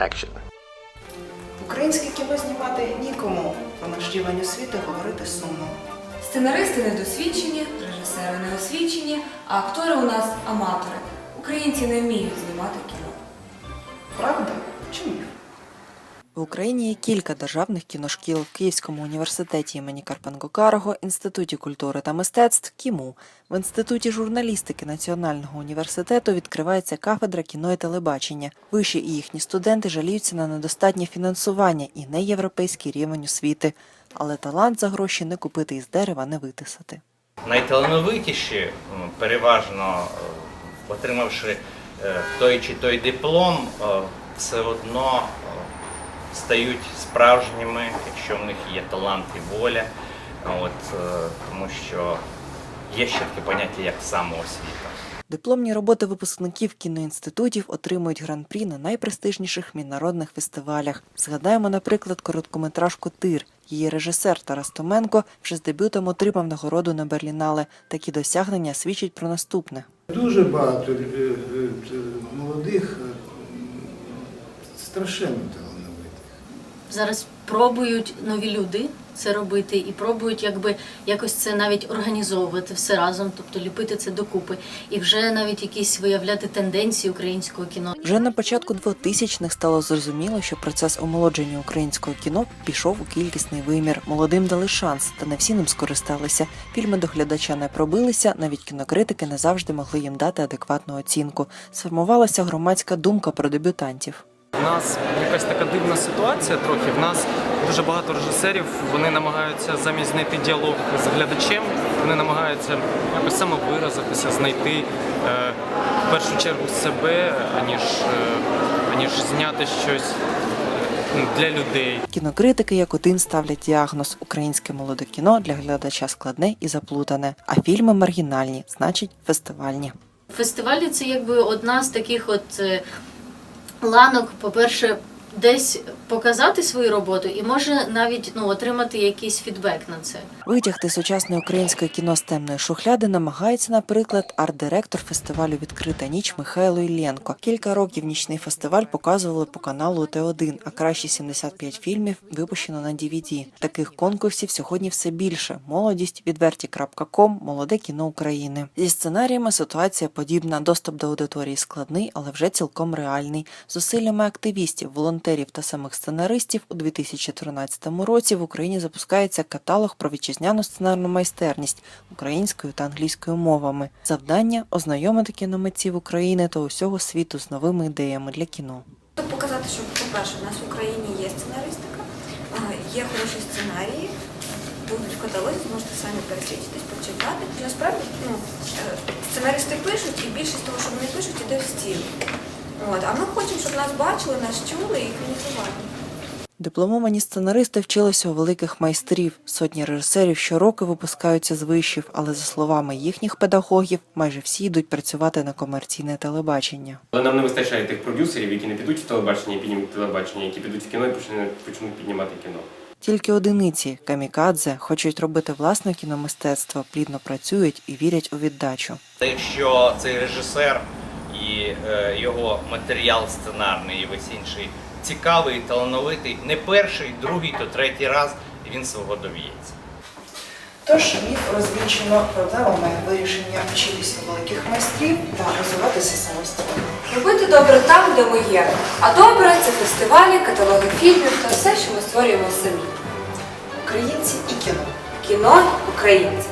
Action. Українське кіно знімати нікому, про наш рівень освіти говорити сумно. Сценаристи недосвідчені, режисери неосвічені, а актори у нас аматори. Українці не вміють знімати кіно. Правда чи міф? В Україні є кілька державних кіношкіл в Київському університеті імені Карпенко Карого, Інституті культури та мистецтв КІМУ. В Інституті журналістики Національного університету відкривається кафедра кіно і телебачення. Виші і їхні студенти жаліються на недостатнє фінансування і неєвропейський рівень освіти. Але талант за гроші не купити із дерева, не витисати. найталановитіші, переважно е, отримавши е, той чи той диплом, е, все одно стають справжніми, якщо в них є талант і воля. От, е, тому що є ще таке поняття як самоосвіта. Дипломні роботи випускників кіноінститутів отримують гран-прі на найпрестижніших міжнародних фестивалях. Згадаємо, наприклад, короткометражку Тир. Її режисер Тарас Томенко вже з дебютом отримав нагороду на Берлінале. Такі досягнення свідчать про наступне. Дуже багато е, е, молодих страшенно. Зараз пробують нові люди це робити і пробують якби якось це навіть організовувати все разом, тобто ліпити це докупи, і вже навіть якісь виявляти тенденції українського кіно. Вже на початку 2000-х стало зрозуміло, що процес омолодження українського кіно пішов у кількісний вимір. Молодим дали шанс, та не всі ним скористалися. Фільми до глядача не пробилися, навіть кінокритики не завжди могли їм дати адекватну оцінку. Сформувалася громадська думка про дебютантів. У нас якась така дивна ситуація трохи. В нас дуже багато режисерів, вони намагаються замість знайти діалог з глядачем, вони намагаються якось самовиразитися, знайти е, в першу чергу себе, аніж, е, аніж зняти щось е, для людей. Кінокритики як один ставлять діагноз українське молоде кіно для глядача складне і заплутане, а фільми маргінальні, значить фестивальні. Фестивалі це якби одна з таких от е, ланок, по-перше, десь показати свою роботу і може навіть ну, отримати якийсь фідбек на це. Витягти сучасне українське кіно з темної шухляди намагається, наприклад, арт-директор фестивалю Відкрита ніч Михайло Іллєнко. Кілька років нічний фестиваль показували по каналу Т1, а кращі 75 фільмів випущено на DVD. Таких конкурсів сьогодні все більше. Молодість, відверті.ком, молоде кіно України. Зі сценаріями ситуація подібна. Доступ до аудиторії складний, але вже цілком реальний. Зусиллями активістів, волонтерів та самих сценаристів у 2013 році в Україні запускається каталог про вітчизняну сценарну майстерність українською та англійською мовами. Завдання ознайомити кіномитців України та усього світу з новими ідеями для кіно. Показати, що, по-перше, у нас в Україні є сценаристика, є хороші сценарії, будуть в каталозі, зможете самі пересвідчитись, почитати. Насправді ну, е, сценаристи пишуть, і більшість того, що вони пишуть, іде в стіл. От, а ми хочемо, щоб нас бачили, нас чули і екранізували. Дипломовані сценаристи вчилися у великих майстрів. Сотні режисерів щороку випускаються з вишів, але за словами їхніх педагогів, майже всі йдуть працювати на комерційне телебачення. Але нам не вистачає тих продюсерів, які не підуть в телебачення і піднімуть телебачення, які підуть в кіно і почнуть, почнуть піднімати кіно. Тільки одиниці камікадзе хочуть робити власне кіномистецтво, плідно працюють і вірять у віддачу. Та якщо цей режисер і е, його матеріал сценарний і весь інший цікавий, талановитий, не перший, другий, то третій раз він свого доб'ється. Тож міф розвінчено проблемами вирішення вчитися великих майстрів та розвиватися самостійно. Робити добре там, де ми є. А добре це фестивалі, каталоги фільмів та все, що ми створюємо самі. Українці і кіно. Кіно українці.